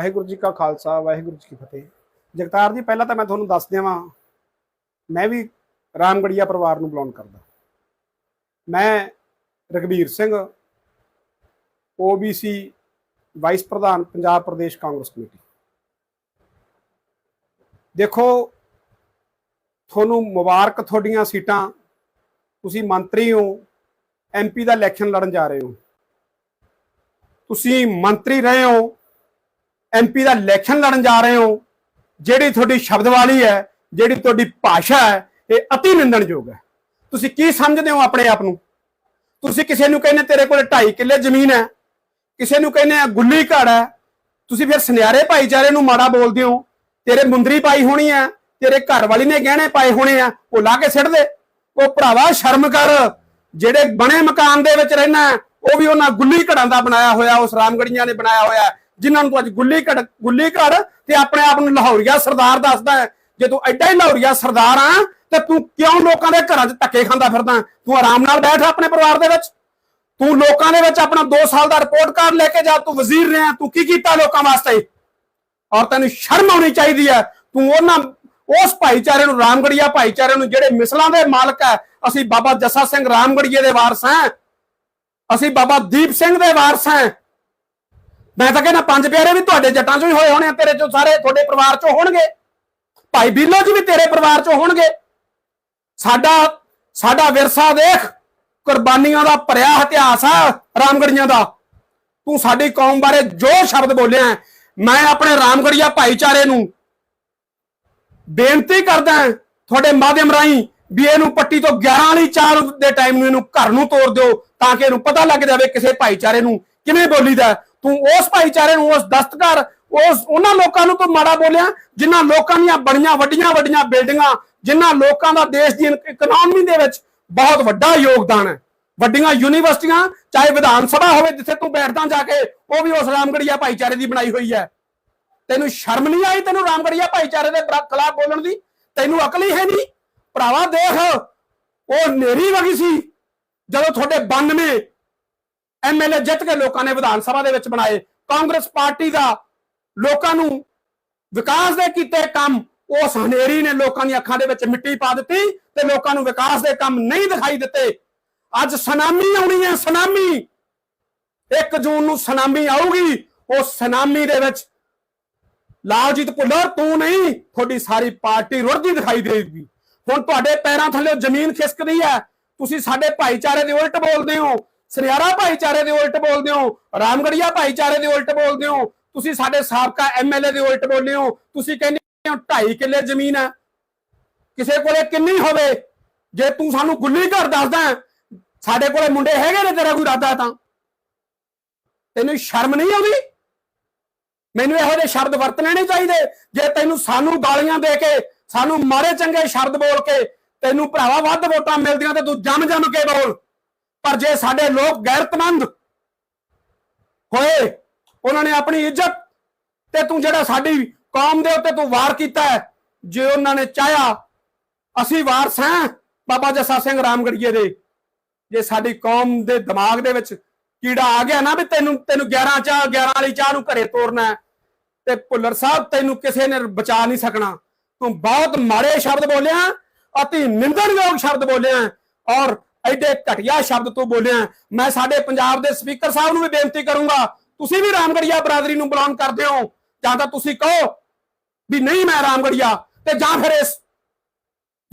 ਵਾਹਿਗੁਰੂ ਜੀ ਕਾ ਖਾਲਸਾ, ਵਾਹਿਗੁਰੂ ਜੀ ਕੀ ਫਤਿਹ। ਜਗਤਾਰ ਜੀ, ਪਹਿਲਾਂ ਤਾਂ ਮੈਂ ਤੁਹਾਨੂੰ ਦੱਸ ਦੇਵਾਂ ਮੈਂ ਵੀ ਰਾਮਗੜੀਆ ਪਰਿਵਾਰ ਨੂੰ ਬਿਲੋਂਗ ਕਰਦਾ। ਮੈਂ ਰਗਵੀਰ ਸਿੰਘ OBC ਵਾਈਸ ਪ੍ਰਧਾਨ ਪੰਜਾਬ ਪ੍ਰਦੇਸ਼ ਕਾਂਗਰਸ ਕਮੇਟੀ ਦੇਖੋ, ਤੁਹਾਨੂੰ ਮੁਬਾਰਕ ਤੁਹਾਡੀਆਂ ਸੀਟਾਂ, ਤੁਸੀਂ ਮੰਤਰੀ ਹੋ ਐਮਪੀ ਦਾ ਇਲੈਕਸ਼ਨ ਲੜਨ ਜਾ ਰਹੇ ਹੋ। ਤੁਸੀਂ ਮੰਤਰੀ ਰਹੇ ਹੋ ਐਮਪੀ ਦਾ ਇਲੈਕਸ਼ਨ ਲੜਨ ਜਾ ਰਹੇ ਹੋ, ਜਿਹੜੀ ਤੁਹਾਡੀ ਸ਼ਬਦਵਾਲੀ ਹੈ, ਜਿਹੜੀ ਤੁਹਾਡੀ ਭਾਸ਼ਾ ਹੈ, ਇਹ ਅਤੀ ਨਿੰਦਣਯੋਗ ਹੈ। ਤੁਸੀਂ ਕੀ ਸਮਝਦੇ ਹੋ ਆਪਣੇ ਆਪ ਨੂੰ? ਤੁਸੀਂ ਕਿਸੇ ਨੂੰ ਕਹਿੰਦੇ ਤੇਰੇ ਕੋਲ 2.5 ਕਿੱਲੇ ਜ਼ਮੀਨ ਹੈ, ਕਿਸੇ ਨੂੰ ਕਹਿੰਦੇ ਆ ਗੁੱਲੀ ਘੜ ਹੈ, ਤੁਸੀਂ ਫਿਰ ਸੁਨਿਆਰੇ ਭਾਈਚਾਰੇ ਨੂੰ ਮਾੜਾ ਬੋਲਦੇ ਹੋ, ਤੇਰੇ ਮੁੰਦਰੀ ਪਾਈ ਹੋਣੀ ਹੈ, ਤੇਰੇ ਘਰ ਵਾਲੀ ਨੇ ਗਹਿਣੇ ਪਾਏ ਹੋਣੇ ਆ, ਉਹ ਲਾ ਕੇ ਸਿੱਟ ਦੇ। ਉਹ ਭਰਾਵਾ ਸ਼ਰਮ ਕਰ, ਜਿਹੜੇ ਬਣੇ ਮਕਾਨ ਦੇ ਵਿੱਚ ਰਹਿਣਾ, ਉਹ ਵੀ ਉਹਨਾਂ ਗੁੱਲੀ ਘੜਾਂ ਦਾ ਬਣਾਇਆ ਹੋਇਆ, ਉਸ ਰਾਮਗੜੀਆਂ ਨੇ ਬਣਾਇਆ ਹੋਇਆ। ਜਿਨ੍ਹਾਂ ਨੂੰ ਤੂੰ ਅੱਜ ਗੁੱਲੀ ਘੜ ਗੁੱਲੀ ਘੜ ਤੇ ਆਪਣੇ ਆਪ ਨੂੰ ਲਾਹੌਰੀਆ ਸਰਦਾਰ ਦੱਸਦਾ ਹੈ। ਜੇ ਤੂੰ ਐਡਾ ਹੀ ਲਾਹੌਰੀਆ ਸਰਦਾਰ ਆ, ਤੇ ਤੂੰ ਕਿਉਂ ਲੋਕਾਂ ਦੇ ਘਰਾਂ 'ਚ ਧੱਕੇ ਖਾਂਦਾ ਫਿਰਦਾ ਤੂੰ ਆਰਾਮ ਨਾਲ ਬੈਠ ਆਪਣੇ ਪਰਿਵਾਰ ਦੇ ਵਿੱਚ। ਤੂੰ ਲੋਕਾਂ ਦੇ ਵਿੱਚ ਆਪਣਾ 2 ਸਾਲ ਦਾ ਰਿਪੋਰਟ ਕਾਰਡ ਲੈ ਕੇ ਜਾ, ਤੂੰ ਵਜ਼ੀਰ ਰਿਹਾ, ਤੂੰ ਕੀ ਕੀਤਾ ਲੋਕਾਂ ਵਾਸਤੇ? ਔਰ ਤੈਨੂੰ ਸ਼ਰਮ ਆਉਣੀ ਚਾਹੀਦੀ ਹੈ। ਤੂੰ ਉਹਨਾਂ, ਉਸ ਭਾਈਚਾਰੇ ਨੂੰ, ਰਾਮਗੜੀਆ ਭਾਈਚਾਰੇ ਨੂੰ, ਜਿਹੜੇ ਮਿਸਲਾਂ ਦੇ ਮਾਲਕ ਹੈ, ਅਸੀਂ ਬਾਬਾ ਜੱਸਾ ਸਿੰਘ ਰਾਮਗੜੀਏ ਦੇ ਵਾਰਸ ਹਾਂ। ਅਸੀਂ ਬਾਬਾ ਦੀਪ ਸਿੰਘ ਦੇ ਵਾਰਸ ਹਾਂ। ਮੈਂ ਤਾਂ ਕਹਿੰਦਾ ਪੰਜ ਪਿਆਰੇ ਵੀ ਤੁਹਾਡੇ ਜੱਟਾਂ ਚੋਂ ਹੀ ਹੋਏ ਹੋਣੇ ਆ, ਤੇਰੇ ਚੋਂ ਸਾਰੇ ਤੁਹਾਡੇ ਪਰਿਵਾਰ ਚੋਂ ਹੋਣਗੇ। ਭਾਈ ਬੀਲੋ ਜੀ ਵੀ ਤੇਰੇ ਪਰਿਵਾਰ ਚੋਂ ਹੋਣਗੇ। ਸਾਡਾ ਸਾਡਾ ਵਿਰਸਾ ਦੇਖ, ਕੁਰਬਾਨੀਆਂ ਦਾ ਭਰਿਆ ਇਤਿਹਾਸ ਆ, ਰਾਮਗੜੀਆਂ ਦਾ। ਤੂੰ ਸਾਡੀ ਕੌਮ ਬਾਰੇ ਜੋ ਸ਼ਬਦ ਬੋਲਿਆ ਮੈਂ ਆਪਣੇ ਰਾਮਗੜੀਆ ਭਾਈਚਾਰੇ ਨੂੰ ਬੇਨਤੀ ਕਰਦਾ ਤੁਹਾਡੇ ਮਾਧਿਅਮ ਰਾਹੀਂ ਵੀ ਇਹਨੂੰ ਪੱਟੀ ਤੋਂ 11 ਵਾਲੀ ਚਾਲ ਦੇ ਟਾਈਮ ਨੂੰ ਇਹਨੂੰ ਘਰ ਨੂੰ ਤੋੜ ਦਿਓ, ਤਾਂ ਕਿ ਇਹਨੂੰ ਪਤਾ ਲੱਗ ਜਾਵੇ ਕਿਸੇ ਭਾਈਚਾਰੇ ਨੂੰ ਕਿਵੇਂ ਬੋਲੀਦਾ ਹੈ। ਤੂੰ ਉਸ ਭਾਈਚਾਰੇ ਨੂੰ, ਉਸ ਦਸਤਕਾਰ, ਉਸ ਉਹਨਾਂ ਲੋਕਾਂ ਨੂੰ ਤੂੰ ਮਾੜਾ ਬੋਲਿਆ, ਜਿਨ੍ਹਾਂ ਲੋਕਾਂ ਦੀਆਂ ਬੜੀਆਂ ਵੱਡੀਆਂ ਵੱਡੀਆਂ ਬਿਲਡਿੰਗਾਂ, ਜਿਨ੍ਹਾਂ ਲੋਕਾਂ ਦਾ ਦੇਸ਼ ਦੀ ਇਕਨੋਮੀ ਦੇ ਵਿੱਚ ਬਹੁਤ ਵੱਡਾ ਯੋਗਦਾਨ ਹੈ। ਵੱਡੀਆਂ ਯੂਨੀਵਰਸਿਟੀਆਂ, ਚਾਹੇ ਵਿਧਾਨ ਸਭਾ ਹੋਵੇ, ਜਿੱਥੇ ਤੂੰ ਬੈਠਦਾ ਜਾ ਕੇ, ਉਹ ਵੀ ਉਸ ਰਾਮਗੜੀਆ ਭਾਈਚਾਰੇ ਦੀ ਬਣਾਈ ਹੋਈ ਹੈ। ਤੈਨੂੰ ਸ਼ਰਮ ਨਹੀਂ ਆਈ ਤੈਨੂੰ ਰਾਮਗੜੀਆ ਭਾਈਚਾਰੇ ਦੇ ਬਰਾ- ਖਿਲਾਫ ਬੋਲਣ ਦੀ? ਤੈਨੂੰ ਅਕਲ ਹੀ ਹੈ ਨਹੀਂ? ਭਰਾਵਾ ਦੇਖ, ਉਹ ਨੇਰੀ ਵਗੀ ਸੀ, ਜਦੋਂ ਤੁਹਾਡੇ 92 ਐਮਐਲਏ ਜਿੱਤ ਕੇ ਲੋਕਾਂ ਨੇ ਵਿਧਾਨ ਸਭਾ ਦੇ ਵਿੱਚ ਬਣਾਏ। ਕਾਂਗਰਸ ਪਾਰਟੀ ਦਾ ਲੋਕਾਂ ਨੂੰ ਵਿਕਾਸ ਦੇ ਕੀਤੇ ਕੰਮ ਉਸ ਹਨੇਰੀ ਨੇ ਲੋਕਾਂ ਦੀਆਂ ਅੱਖਾਂ ਦੇ ਵਿੱਚ ਮਿੱਟੀ ਪਾ ਦਿੱਤੀ ਤੇ ਲੋਕਾਂ ਨੂੰ ਵਿਕਾਸ ਦੇ ਕੰਮ ਨਹੀਂ ਦਿਖਾਈ ਦਿੱਤੇ। ਅੱਜ ਸੁਨਾਮੀ ਆਉਣੀ ਹੈ, ਸੁਨਾਮੀ। 1 ਜੂਨ ਨੂੰ ਸੁਨਾਮੀ ਆਊਗੀ। ਉਸ ਸੁਨਾਮੀ ਦੇ ਵਿੱਚ ਲਾਲਜੀਤ ਭੁੱਲਰ, ਤੂੰ ਨਹੀਂ, ਤੁਹਾਡੀ ਸਾਰੀ ਪਾਰਟੀ ਰੁੜਦੀ ਦਿਖਾਈ ਦੇਗੀ ਹੁਣ ਤੁਹਾਡੇ ਪੈਰਾਂ ਥੱਲੇ ਜ਼ਮੀਨ ਖਿਸਕਦੀ ਹੈ। ਤੁਸੀਂ ਸਾਡੇ ਭਾਈਚਾਰੇ ਦੇ ਉਲਟ ਬੋਲਦੇ ਹੋ। ਸਰਿਆਰਾ ਭਾਈਚਾਰੇ ਦੇ ਉਲਟ ਬੋਲਦੇ ਹੋ, ਰਾਮਗੜੀਆ ਭਾਈਚਾਰੇ ਦੇ ਉਲਟ ਬੋਲਦੇ ਹੋ, ਤੁਸੀਂ ਸਾਡੇ ਸਾਬਕਾ ਐਮਐਲਏ ਦੇ ਉਲਟ ਬੋਲਦੇ ਹੋ, ਤੁਸੀਂ ਕਹਿੰਦੇ ਹੋ 2.5 ਕਿੱਲੇ ਜ਼ਮੀਨ ਹੈ। ਕਿਸੇ ਕੋਲੇ ਕਿੰਨੀ ਹੋਵੇ? ਜੇ ਤੂੰ ਸਾਨੂੰ ਗੁੱਲੀ ਘਰ ਦੱਸਦਾ ਸਾਡੇ ਕੋਲੇ ਮੁੰਡੇ ਹੈਗੇ ਨੇ ਤੇਰਾ ਕੋਈ ਇਰਾਦਾ ਤਾਂ। ਤੈਨੂੰ ਸ਼ਰਮ ਨਹੀਂ ਆਉਂਦੀ? ਮੈਨੂੰ ਇਹੋ ਜਿਹੇ ਸ਼ਬਦ ਵਰਤਣੇ ਨਹੀਂ ਚਾਹੀਦੇ। ਜੇ ਤੈਨੂੰ ਸਾਨੂੰ ਗਾਲੀਆਂ ਦੇ ਕੇ, ਸਾਨੂੰ ਮਾਰੇ ਚੰਗੇ ਸ਼ਬਦ ਬੋਲ ਕੇ ਤੈਨੂੰ ਭਰਾਵਾ ਵੱਧ ਵੋਟਾਂ ਮਿਲਦੀਆਂ ਤੇ ਤੂੰ ਜੰਮ ਜੰਮ ਕੇ ਬੋਲ। ਪਰ ਜੇ ਸਾਡੇ ਲੋਕ ਗੈਰਤਮੰਦ ਹੋਏ, ਉਹਨਾਂ ਨੇ ਆਪਣੀ ਇੱਜ਼ਤ ਤੇ ਤੂੰ ਜਿਹੜਾ ਸਾਡੀ ਕੌਮ ਦੇ ਉੱਤੇ ਤੂੰ ਵਾਰ ਕੀਤਾ ਹੈ, ਜੇ ਉਹਨਾਂ ਨੇ ਚਾਹਿਆ, ਅਸੀਂ ਵਾਰਸ ਹਾਂ ਬਾਬਾ ਜੱਸਾ ਸਿੰਘ ਰਾਮਗੜੀਏ ਦੇ। ਜੇ ਸਾਡੀ ਕੌਮ ਦੇ ਦਿਮਾਗ ਦੇ ਵਿੱਚ ਕੀੜਾ ਆ ਗਿਆ ਨਾ ਵੀ ਤੈਨੂੰ ਤੈਨੂੰ 11 ਚਾਹ 11 ਵਾਲੀ ਚਾਹ ਨੂੰ ਘਰੇ ਤੋਰਨਾ ਤੇ ਭੁੱਲਰ ਸਾਹਿਬ ਤੈਨੂੰ ਕਿਸੇ ਨੇ ਬਚਾ ਨਹੀਂ ਸਕਣਾ। ਤੂੰ ਬਹੁਤ ਮਾੜੇ ਸ਼ਬਦ ਬੋਲਿਆ, ਅਤੀ ਨਿੰਦਣਯੋਗ ਸ਼ਬਦ ਬੋਲਿਆ ਔਰ ਐਡੇ ਘਟੀਆ ਸ਼ਬਦ ਤੋਂ ਬੋਲਿਆ ਮੈਂ ਸਾਡੇ ਪੰਜਾਬ ਦੇ ਸਪੀਕਰ ਸਾਹਿਬ ਨੂੰ ਵੀ ਬੇਨਤੀ ਕਰੂੰਗਾ, ਤੁਸੀਂ ਵੀ ਰਾਮਗੜੀਆ ਬਰਾਦਰੀ ਨੂੰ ਬਿਲੋਂਗ ਕਰਦੇ ਹੋ। ਜਾਂ ਤਾਂ ਤੁਸੀਂ ਕਹੋ ਵੀ ਨਹੀਂ ਮੈਂ ਰਾਮਗੜੀਆ, ਤੇ ਜਾਂ ਫਿਰ ਇਸ,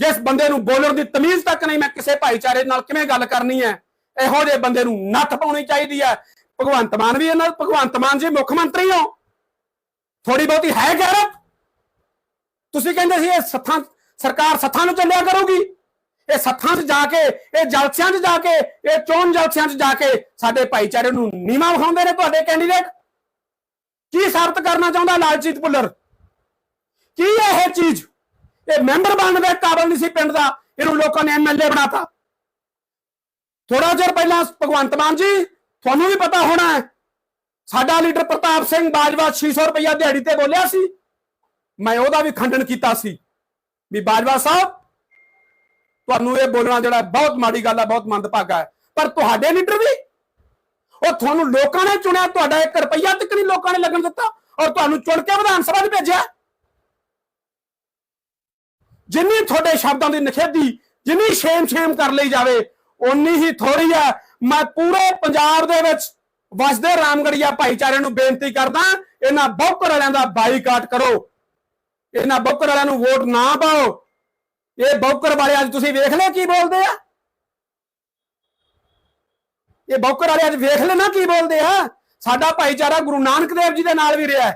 ਜਿਸ ਬੰਦੇ ਨੂੰ ਬੋਲਣ ਦੀ ਤਮੀਜ਼ ਤੱਕ ਨਹੀਂ ਮੈਂ ਕਿਸੇ ਭਾਈਚਾਰੇ ਨਾਲ ਕਿਵੇਂ ਗੱਲ ਕਰਨੀ ਹੈ, ਇਹੋ ਜਿਹੇ ਬੰਦੇ ਨੂੰ ਨੱਥ ਪਾਉਣੀ ਚਾਹੀਦੀ ਹੈ। ਭਗਵੰਤ ਮਾਨ ਵੀ ਇਹਨਾਂ, ਭਗਵੰਤ ਮਾਨ ਜੀ ਮੁੱਖ ਮੰਤਰੀ ਹੋ। ਥੋੜੀ ਬਹੁਤੀ ਹੈ ਗੈਰਤ। ਤੁਸੀਂ ਕਹਿੰਦੇ ਸੀ ਇਹ ਸੱਥਾਂ, ਸਰਕਾਰ ਸੱਥਾਂ ਨੂੰ ਚੱਲਿਆ ਕਰੂਗੀ। ਇਹ ਸੱਥਾਂ 'ਚ ਜਾ ਕੇ, ਇਹ ਜਲਸਿਆਂ 'ਚ ਜਾ ਕੇ, ਇਹ ਚੋਣ ਜਲਸਿਆਂ 'ਚ ਜਾ ਕੇ ਸਾਡੇ ਭਾਈਚਾਰੇ ਨੂੰ ਨੀਵਾ ਵਿਖਾਉਂਦੇ ਨੇ ਤੁਹਾਡੇ ਕੈਂਡੀਡੇਟ ਕੀ ਸਾਬਤ ਕਰਨਾ ਚਾਹੁੰਦਾ ਲਾਲਜੀਤ ਭੁੱਲਰ? ਕੀ ਹੈ ਇਹ ਚੀਜ਼? ਇਹ ਮੈਂਬਰ ਬਣਨ ਦੇ ਕਾਬਲ ਨਹੀਂ ਸੀ ਪਿੰਡ ਦਾ, ਇਹਨੂੰ ਲੋਕਾਂ ਨੇ ਐਮਐਲਏ ਬਣਾਤਾ। ਥੋੜਾ ਚਿਰ ਪਹਿਲਾਂ ਭਗਵੰਤ ਮਾਨ ਜੀ, ਤੁਹਾਨੂੰ ਵੀ ਪਤਾ ਹੋਣਾ ਹੈ, ਸਾਡਾ ਲੀਡਰ ਪ੍ਰਤਾਪ ਸਿੰਘ ਬਾਜਵਾ 600 ਰੁਪਇਆ ਦਿਹਾੜੀ ਤੇ ਬੋਲਿਆ ਸੀ। ਮੈਂ ਉਹਦਾ ਵੀ ਖੰਡਨ ਕੀਤਾ ਸੀ। ਵੀ ਬਾਜਵਾ ਸਾਹਿਬ ਤੁਹਾਨੂੰ ਇਹ ਬੋਲਣਾ ਜਿਹੜਾ ਬਹੁਤ ਮਾੜੀ ਗੱਲ ਹੈ, ਬਹੁਤ ਮੰਦਭਾਗਾ ਹੈ। ਪਰ ਤੁਹਾਡੇ ਲੀਡਰ ਵੀ, ਉਹ ਤੁਹਾਨੂੰ ਲੋਕਾਂ ਨੇ ਚੁਣਿਆ, ਤੁਹਾਡਾ 1 ਰੁਪਈਆ ਤੱਕ ਨਹੀਂ ਲੋਕਾਂ ਨੇ ਲੱਗਣ ਦਿੱਤਾ ਔਰ ਤੁਹਾਨੂੰ ਚੁਣ ਕੇ ਵਿਧਾਨ ਸਭਾ 'ਚ ਭੇਜਿਆ। ਜਿੰਨੀ ਤੁਹਾਡੇ ਸ਼ਬਦਾਂ ਦੀ ਨਖੇਦੀ ਜਿੰਨੀ ਸ਼ੇਮ ਸ਼ੇਮ ਕਰ ਲਈ ਜਾਵੇ, ਓਨੀ ਹੀ ਥੋੜੀ ਆ ਮੈਂ ਪੂਰੇ ਪੰਜਾਬ ਦੇ ਵਿੱਚ ਵਸਦੇ ਰਾਮਗੜੀਆ ਭਾਈਚਾਰੇ ਨੂੰ ਬੇਨਤੀ ਕਰਦਾ, ਇਹਨਾਂ ਬੌਕਰ ਵਾਲਿਆਂ ਦਾ ਬਾਈਕਾਟ ਕਰੋ। ਇਹਨਾਂ ਬੌਕਰ ਵਾਲਿਆਂ ਨੂੰ ਵੋਟ ਨਾ ਪਾਓ। ਇਹ ਬੌਕਰ ਵਾਲੇ ਅੱਜ ਤੁਸੀਂ ਵੇਖ ਲਿਆ ਕੀ ਬੋਲਦੇ ਆ? ਇਹ ਬੌਕਰ ਵਾਲੇ ਅੱਜ ਵੇਖ ਲੈਣਾ ਕੀ ਬੋਲਦੇ ਆ? ਸਾਡਾ ਭਾਈਚਾਰਾ ਗੁਰੂ ਨਾਨਕ ਦੇਵ ਜੀ ਦੇ ਨਾਲ ਵੀ ਰਿਹਾ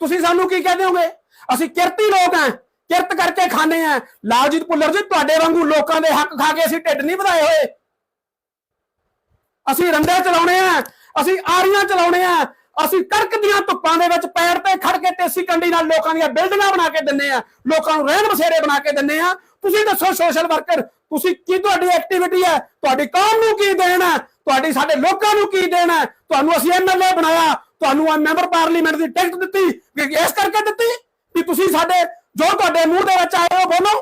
ਤੁਸੀਂ ਸਾਨੂੰ ਕੀ ਕਹਿੰਦੇ ਹੋਗੇ? ਅਸੀਂ ਕਿਰਤੀ ਲੋਕ ਆ ਕਿਰਤ ਕਰਕੇ ਖਾਣੇ ਆ ਲਾਲਜੀਤ ਭੁੱਲਰ ਜੀ, ਤੁਹਾਡੇ ਵਾਂਗੂ ਲੋਕਾਂ ਦੇ ਹੱਕ ਖਾ ਕੇ ਅਸੀਂ ਢਿੱਡ ਨਹੀਂ ਵਧਾਏ ਹੋਏ। ਅਸੀਂ ਰੰਡੇ ਚਲਾਉਣੇ ਆ। ਅਸੀਂ ਆਰੀਆਂ ਚਲਾਉਣੇ ਆ। ਅਸੀਂ ਕੜਕ ਦੀਆਂ ਧੁੱਪਾਂ ਦੇ ਵਿੱਚ ਪੈਰ ਤੇ ਖੜ ਕੇ ਤੇਸੀ ਕੰਡੀ ਨਾਲ ਲੋਕਾਂ ਦੀਆਂ ਬਿਲਡਿੰਗਾਂ ਬਣਾ ਕੇ ਦਿੰਨੇ ਆ ਲੋਕਾਂ ਨੂੰ ਰਹਿਣ ਬਸੇਰੇ ਬਣਾ ਕੇ ਦਿੰਨੇ ਆ ਤੁਸੀਂ ਦੱਸੋ ਸੋਸ਼ਲ ਵਰਕਰ ਤੁਸੀਂ ਕੀ ਤੁਹਾਡੀ ਐਕਟੀਵਿਟੀ ਹੈ? ਤੁਹਾਡੀ ਕੌਮ ਨੂੰ ਕੀ ਦੇਣਾ ਤੁਹਾਡੀ ਸਾਡੇ ਲੋਕਾਂ ਨੂੰ ਕੀ ਦੇਣਾ ਤੁਹਾਨੂੰ ਅਸੀਂ ਐਮਐਲਏ ਬਣਾਇਆ, ਤੁਹਾਨੂੰ ਆ ਮੈਂਬਰ ਪਾਰਲੀਮੈਂਟ ਦੀ ਟਿਕਟ ਦਿੱਤੀ ਇਸ ਕਰਕੇ ਦਿੱਤੀ ਵੀ ਤੁਸੀਂ ਸਾਡੇ, ਜੋ ਤੁਹਾਡੇ ਮੂੰਹ ਦੇ ਵਿੱਚ ਆਏ ਹੋ ਬੋਲੋ।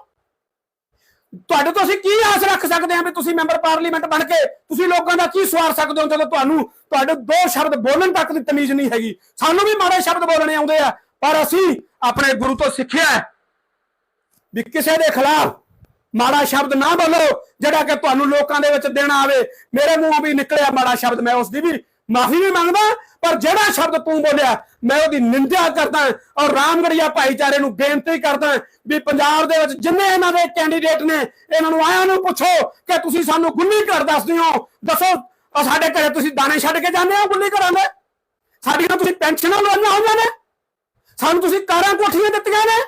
ਤੁਹਾਡੇ ਤੋਂ ਅਸੀਂ ਕੀ ਆਸ ਰੱਖ ਸਕਦੇ ਹਾਂ ਵੀ ਤੁਸੀਂ ਮੈਂਬਰ ਪਾਰਲੀਮੈਂਟ ਬਣ ਕੇ ਤੁਸੀਂ ਲੋਕਾਂ ਦਾ ਕੀ ਸਵਾਰ ਸਕਦੇ ਹੋ ਜਦੋਂ ਤੁਹਾਨੂੰ ਤੁਹਾਡੇ ਦੋ ਸ਼ਬਦ ਬੋਲਣ ਤੱਕ ਦੀ ਤਮੀਜ਼ ਨਹੀਂ ਹੈਗੀ? ਸਾਨੂੰ ਵੀ ਮਾੜੇ ਸ਼ਬਦ ਬੋਲਣੇ ਆਉਂਦੇ ਆ, ਪਰ ਅਸੀਂ ਆਪਣੇ ਗੁਰੂ ਤੋਂ ਸਿੱਖਿਆ ਵੀ ਕਿਸੇ ਦੇ ਖਿਲਾਫ ਮਾੜਾ ਸ਼ਬਦ ਨਾ ਬੋਲੋ, ਜਿਹੜਾ ਕਿ ਤੁਹਾਨੂੰ ਲੋਕਾਂ ਦੇ ਵਿੱਚ ਦੇਣਾ ਆਵੇ। ਮੇਰੇ ਮੂੰਹੋਂ ਵੀ ਨਿਕਲਿਆ ਮਾੜਾ ਸ਼ਬਦ, ਮੈਂ ਉਸ ਦੀ ਵੀ ਮਾਫੀ ਵੀ ਮੰਗਦਾ, ਪਰ ਜਿਹੜਾ ਸ਼ਬਦ ਤੂੰ ਬੋਲਿਆ, ਮੈਂ ਉਹਦੀ ਨਿੰਦਿਆ ਕਰਦਾ ਔਰ ਰਾਮਗੜੀਆ ਭਾਈਚਾਰੇ ਨੂੰ ਬੇਨਤੀ ਕਰਦਾ ਵੀ ਪੰਜਾਬ ਦੇ ਵਿੱਚ ਜਿੰਨੇ ਇਹਨਾਂ ਦੇ ਕੈਂਡੀਡੇਟ ਨੇ, ਇਹਨਾਂ ਨੂੰ ਆਇਆਂ ਨੂੰ ਪੁੱਛੋ ਕਿ ਤੁਸੀਂ ਸਾਨੂੰ ਗੁੱਲੀ ਘਰ ਦੱਸਦੇ ਹੋ। ਦੱਸੋ ਸਾਡੇ ਘਰੇ ਤੁਸੀਂ ਦਾਣੇ ਛੱਡ ਕੇ ਜਾਂਦੇ ਹੋ ਗੁੱਲੀ ਘਰਾਂ ਦੇ? ਸਾਡੀਆਂ ਤੁਸੀਂ ਪੈਨਸ਼ਨਾਂ ਲਵਾਈਆਂ ਹੋਈਆਂ ਨੇ? ਸਾਨੂੰ ਤੁਸੀਂ ਕਾਰਾਂ ਕੋਠੀਆਂ ਦਿੱਤੀਆਂ ਨੇ?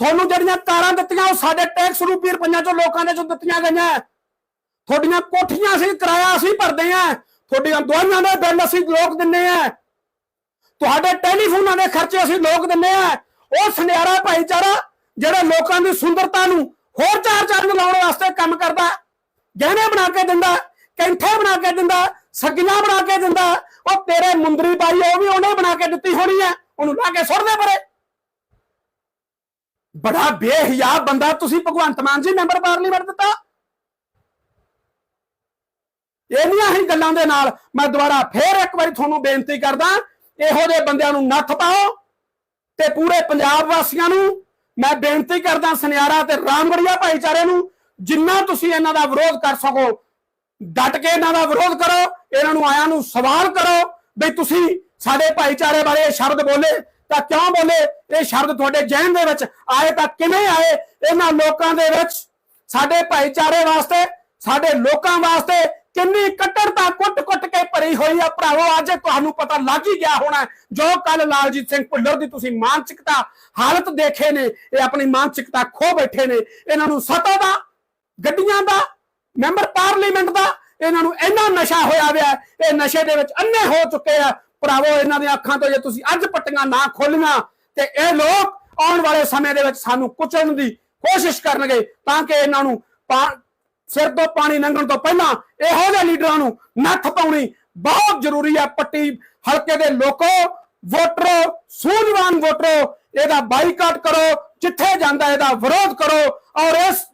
ਤੁਹਾਨੂੰ ਜਿਹੜੀਆਂ ਕਾਰਾਂ ਦਿੱਤੀਆਂ, ਉਹ ਸਾਡੇ ਟੈਕਸ ਰੂਪੀ ਰੁਪਈਆਂ ਚੋਂ ਲੋਕਾਂ ਦੇ ਚੋਂ ਦਿੱਤੀਆਂ ਗਈਆਂ। ਤੁਹਾਡੀਆਂ ਕੋਠੀਆਂ ਅਸੀਂ ਕਿਰਾਇਆ ਅਸੀਂ ਭਰਦੇ ਆਂ ਤੁਹਾਡੀਆਂ ਦਵਾਈਆਂ ਦਾ ਬਿੱਲ ਅਸੀਂ ਲੋਕ ਦਿੰਨੇ ਆ। ਤੁਹਾਡੇ ਟੈਲੀਫੋਨਾਂ ਦੇ ਖਰਚੇ ਅਸੀਂ ਲੋਕ ਦਿੰਨੇ ਆ। ਉਹ ਸੁਨਿਆਰਾ ਭਾਈਚਾਰਾ ਜਿਹੜਾ ਲੋਕਾਂ ਦੀ ਸੁੰਦਰਤਾ ਨੂੰ ਹੋਰ ਚਾਰ ਚੰਨ ਲਾਉਣ ਵਾਸਤੇ ਕੰਮ ਕਰਦਾ, ਗਹਿਣੇ ਬਣਾ ਕੇ ਦਿੰਦਾ, ਕੈਂਠੇ ਬਣਾ ਕੇ ਦਿੰਦਾ, ਸੱਗੀਆਂ ਬਣਾ ਕੇ ਦਿੰਦਾ, ਉਹ ਤੇਰੇ ਮੁੰਦਰੀ ਬਾਈ ਉਹ ਵੀ ਉਹਨੇ ਬਣਾ ਕੇ ਦਿੱਤੀ ਹੋਣੀ ਆ, ਉਹਨੂੰ ਲਾ ਕੇ ਸੁੱਟਦੇ ਪਰੇ। ਬੜਾ ਬੇਹਿਆ ਬੰਦਾ ਤੁਸੀਂ ਭਗਵੰਤ ਮਾਨ ਜੀ ਮੈਂਬਰ ਪਾਰਲੀਮੈਂਟ ਦਿੱਤਾ। ਇਹਨੀਆਂ ਹੀ ਗੱਲਾਂ ਦੇ ਨਾਲ ਮੈਂ ਦੁਬਾਰਾ ਫੇਰ ਇੱਕ ਵਾਰੀ ਤੁਹਾਨੂੰ ਬੇਨਤੀ ਕਰਦਾ, ਇਹੋ ਜਿਹੇ ਬੰਦਿਆਂ ਨੂੰ ਨੱਥ ਪਾਓ ਤੇ ਪੂਰੇ ਪੰਜਾਬ ਵਾਸੀਆਂ ਨੂੰ ਮੈਂ ਬੇਨਤੀ ਕਰਦਾ ਸੁਨਿਆਰਾ ਤੇ ਰਾਮਗੜੀਆ ਭਾਈਚਾਰੇ ਨੂੰ, ਜਿੰਨਾ ਤੁਸੀਂ ਇਹਨਾਂ ਦਾ ਵਿਰੋਧ ਕਰ ਸਕੋ, ਡਟ ਕੇ ਇਹਨਾਂ ਦਾ ਵਿਰੋਧ ਕਰੋ, ਇਹਨਾਂ ਨੂੰ ਆਇਆਂ ਨੂੰ ਸਵਾਲ ਕਰੋ ਵੀ ਤੁਸੀਂ ਸਾਡੇ ਭਾਈਚਾਰੇ ਬਾਰੇ ਇਹ ਸ਼ਬਦ ਬੋਲੇ ਤਾਂ ਕਿਉਂ ਬੋਲੇ? ਇਹ ਸ਼ਬਦ ਤੁਹਾਡੇ ਜਹਿਨ ਦੇ ਵਿੱਚ ਆਏ ਤਾਂ ਕਿਵੇਂ ਆਏ? ਇਹਨਾਂ ਲੋਕਾਂ ਦੇ ਵਿੱਚ ਸਾਡੇ ਭਾਈਚਾਰੇ ਵਾਸਤੇ, ਸਾਡੇ ਲੋਕਾਂ ਵਾਸਤੇ ਕਿੰਨੀ ਕੱਟੜਤਾ ਕੁੱਟ-ਕੁੱਟ ਕੇ ਭਰੀ ਹੋਈ ਆ ਭਰਾਵੋ, ਅੱਜ ਤੁਹਾਨੂੰ ਪਤਾ ਲੱਗ ਹੀ ਗਿਆ ਹੋਣਾ ਜੋ ਕੱਲ ਲਾਲਜੀਤ ਸਿੰਘ ਭੁੱਲਰ ਦੀ ਤੁਸੀਂ ਮਾਨਸਿਕਤਾ ਹਾਲਤ ਦੇਖੇ ਨੇ, ਇਹ ਆਪਣੀ ਮਾਨਸਿਕਤਾ ਖੋ ਬੈਠੇ ਨੇ, ਇਹਨਾਂ ਨੂੰ ਸਤਾ ਦਾ, ਗੱਡੀਆਂ ਦਾ, ਮੈਂਬਰ ਪਾਰਲੀਮੈਂਟ ਦਾ, ਇਹਨਾਂ ਨੂੰ ਇੰਨਾ ਨਸ਼ਾ ਹੋਇਆ ਹੋਇਆ ਇਹ ਨਸ਼ੇ ਦੇ ਵਿੱਚ ਅੰਨੇ ਹੋ ਚੁੱਕੇ ਆ। ਭਰਾਵੋ, ਇਹਨਾਂ ਦੀਆਂ ਅੱਖਾਂ ਤੋਂ ਜੇ ਤੁਸੀਂ ਅੱਜ ਪੱਟੀਆਂ ਨਾ ਖੋਲੀਆਂ, ਤੇ ਇਹ ਲੋਕ ਆਉਣ ਵਾਲੇ ਸਮੇਂ ਦੇ ਵਿੱਚ ਸਾਨੂੰ ਕੁਚਲਣ ਦੀ ਕੋਸ਼ਿਸ਼ ਕਰਨਗੇ, ਤਾਂ ਕਿ ਇਹਨਾਂ ਨੂੰ ਸਿਰ ਤੋਂ ਪਾਣੀ ਲੰਘਣ ਤੋਂ ਪਹਿਲਾਂ ਇਹੋ ਜਿਹੇ ਲੀਡਰਾਂ ਨੂੰ ਨੱਥ ਪਾਉਣੀ ਬਹੁਤ ਜ਼ਰੂਰੀ ਹੈ। ਪੱਟੀ ਹਲਕੇ ਦੇ ਲੋਕੋ, ਵੋਟਰੋ, ਸੂਝਵਾਨ ਵੋਟਰੋ, ਇਹਦਾ ਬਾਈਕਾਟ ਕਰੋ, ਜਿੱਥੇ ਜਾਂਦਾ ਇਹਦਾ ਵਿਰੋਧ ਕਰੋ ਔਰ ਇਸ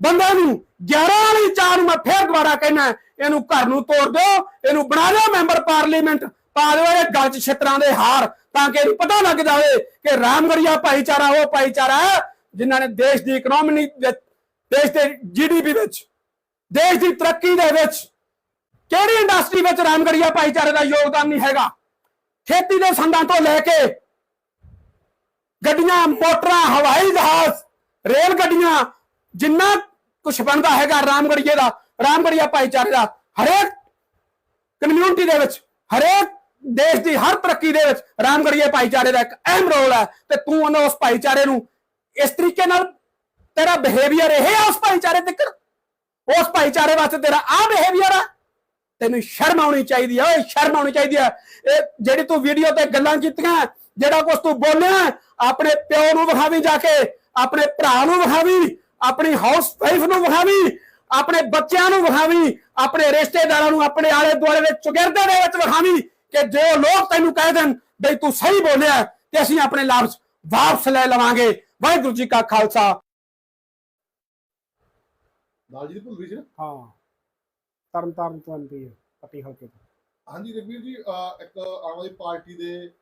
ਬੰਦੇ ਨੂੰ 11 ਵਾਲੀ ਚਾਰ ਨੂੰ ਮੈਂ ਫੇਰ ਦੁਬਾਰਾ ਕਹਿਣਾ ਇਹਨੂੰ ਘਰ ਨੂੰ ਤੋੜ ਦਿਓ, ਇਹਨੂੰ ਬਣਾ ਲਿਓ ਮੈਂਬਰ ਪਾਰਲੀਮੈਂਟ, ਪਾ ਦਿਓ ਇਹ ਗਲ 'ਚ ਛਿੱਤਰਾਂ ਦੇ ਹਾਰ, ਤਾਂ ਕਿ ਇਹਨੂੰ ਪਤਾ ਲੱਗ ਜਾਵੇ ਕਿ ਰਾਮਗੜੀਆ ਭਾਈਚਾਰਾ ਉਹ ਭਾਈਚਾਰਾ ਹੈ, ਜਿਨ੍ਹਾਂ ਨੇ ਦੇਸ਼ ਦੀ ਇਕਨੋਮੀ ਦੇਸ਼ ਦੇ ਜੀਡੀਪੀ ਵਿੱਚ, ਦੇਸ਼ ਦੀ ਤਰੱਕੀ ਦੇ ਵਿੱਚ ਕਿਹੜੀ ਇੰਡਸਟਰੀ ਵਿੱਚ ਰਾਮਗੜੀਆ ਭਾਈਚਾਰੇ ਦਾ ਯੋਗਦਾਨ ਨਹੀਂ ਹੈਗਾ? ਖੇਤੀ ਦੇ ਸੰਦਾਂ ਤੋਂ ਲੈ ਕੇ ਗੱਡੀਆਂ, ਮੋਟਰਾਂ, ਹਵਾਈ ਜਹਾਜ਼, ਰੇਲ ਗੱਡੀਆਂ, ਜਿੰਨਾ ਕੁਝ ਬਣਦਾ ਹੈਗਾ ਰਾਮਗੜੀਏ ਦਾ, ਰਾਮਗੜੀਆ ਭਾਈਚਾਰੇ ਦਾ, ਹਰੇਕ ਕਮਿਊਨਿਟੀ ਦੇ ਵਿੱਚ, ਹਰੇਕ ਦੇਸ਼ ਦੀ ਹਰ ਤਰੱਕੀ ਦੇ ਵਿੱਚ ਰਾਮਗੜੀਏ ਭਾਈਚਾਰੇ ਦਾ ਇੱਕ ਅਹਿਮ ਰੋਲ ਹੈ ਤੇ ਤੂੰ ਉਹਨਾਂ ਉਸ ਭਾਈਚਾਰੇ ਨੂੰ ਇਸ ਤਰੀਕੇ ਨਾਲ ਤੇਰਾ ਬਿਹੇਵੀਅਰ ਇਹ ਹੈ ਉਸ ਭਾਈਚਾਰੇ ਤੱਕ। ਉਸ ਭਾਈਚਾਰੇ ਵਾਸਤੇ ਤੇਰਾ ਆ ਬਿਹੇਵੀਅਰ ਆ। ਤੈਨੂੰ ਸ਼ਰਮ ਆਉਣੀ ਚਾਹੀਦੀ ਆ, ਓਏ ਸ਼ਰਮ ਆਉਣੀ ਚਾਹੀਦੀ ਆ। ਇਹ ਜਿਹੜੀ ਤੂੰ ਵੀਡੀਓ ਤੇ ਗੱਲਾਂ ਕੀਤੀਆਂ, ਜਿਹੜਾ ਕੁਝ ਤੂੰ ਬੋਲਿਆ, ਆਪਣੇ ਪਿਓ ਨੂੰ ਵਿਖਾਵੀ ਜਾ ਕੇ, ਆਪਣੇ ਭਰਾ ਨੂੰ ਵਿਖਾਵੀ, ਆਪਣੀ ਹਾਊਸ ਵਾਈਫ ਨੂੰ ਵਿਖਾਵੀ, ਆਪਣੇ ਬੱਚਿਆਂ ਨੂੰ ਵਿਖਾਵੀ, ਆਪਣੇ ਰਿਸ਼ਤੇਦਾਰਾਂ ਨੂੰ ਆਪਣੇ ਆਲੇ ਦੁਆਲੇ ਦੇ ਚੁਗਿਰਦੇ ਦੇ ਵਿੱਚ ਵਿਖਾਵੀ ਕਿ ਜੋ ਲੋਕ ਤੈਨੂੰ ਕਹਿ ਦੇਣ ਬਈ ਤੂੰ ਸਹੀ ਬੋਲਿਆ, ਤੇ ਅਸੀਂ ਆਪਣੇ ਲਾਭਸ ਵਾਪਸ ਲੈ ਲਵਾਂਗੇ। ਵਾਹਿਗੁਰੂ ਜੀ ਕਾ ਖਾਲਸਾ ਲਾਲਜੀਤ ਭੁੱਲਰੀ ਸੀ ਨਾ? ਹਾਂ। ਤਰਨ ਤਾਰਨ ਤੋਂ ਹੈ ਪੱਟੀ ਹਲਕੇ ਤੋਂ। ਹਾਂਜੀ ਰਘਵੀਰ ਜੀ ਅਹ ਇੱਕ ਆਮ ਆਦਮੀ ਪਾਰਟੀ ਦੇ